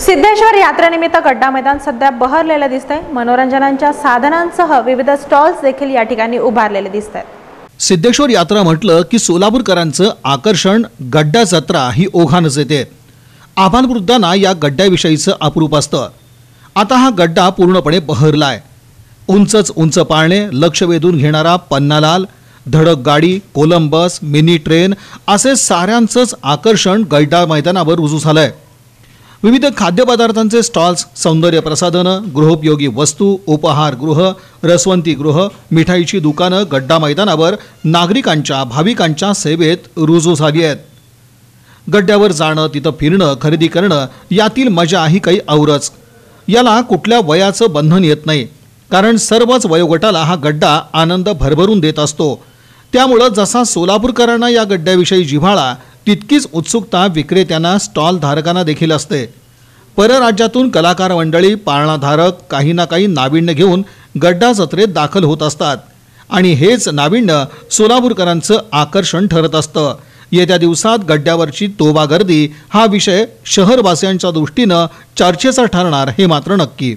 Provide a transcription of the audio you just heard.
सिद्धेश्वर यात्रेनिमित्त गड्डा मैदान सध्या बहरलेलं दिसतंय. मनोरंजनांच्या साधनांसह विविध स्टॉल्स देखील या ठिकाणी उभारलेले दिसत आहेत सिद्धेश्वर यात्रा म्हटलं की सोलापूरकरांचं आकर्षण गड्डा जत्रा ही ओघानच येते. आव्हानवृद्धांना या गड्ड्याविषयीचं अप्रूप असतं. आता हा गड्डा पूर्णपणे बहरलाय. उंचच उंच पाळणे लक्ष वेधून घेणारा पन्नालाल धडक गाडी कोलंबस मिनी ट्रेन असे साऱ्यांचंच आकर्षण गड्डा मैदानावर रुजू झालंय. विविध खाद्यपदार्थांचे स्टॉल्स सौंदर्य प्रसाधनं गृहोपयोगी वस्तू उपहारगृह रसवंतीगृह मिठाईची दुकानं गड्डा मैदानावर नागरिकांच्या भाविकांच्या सेवेत रुजू झाली आहेत. गड्ड्यावर जाणं तिथं फिरणं खरेदी करणं यातील मजा ही काही औरच. याला कुठल्या वयाचं बंधन येत नाही. कारण सर्वच वयोगटाला हा गड्डा आनंद भरभरून देत असतो. त्यामुळं जसा सोलापूरकरांना या गड्ड्याविषयी जिव्हाळा तितकीच उत्सुकता विक्रेत्यांना स्टॉल धारकांना देखील असते. परराज्यातून कलाकार मंडळी पाळणाधारक काही ना काही नाविन्य घेऊन गड्डा जत्रेत दाखल होत असतात. आणि हेच नाविन्य सोलापूरकरांचं आकर्षण ठरत असतं. येत्या दिवसात गड्ड्यावरची तोबा गर्दी हा विषय शहरवासियांच्या दृष्टीनं चर्चेचा ठरणार हे मात्र नक्की.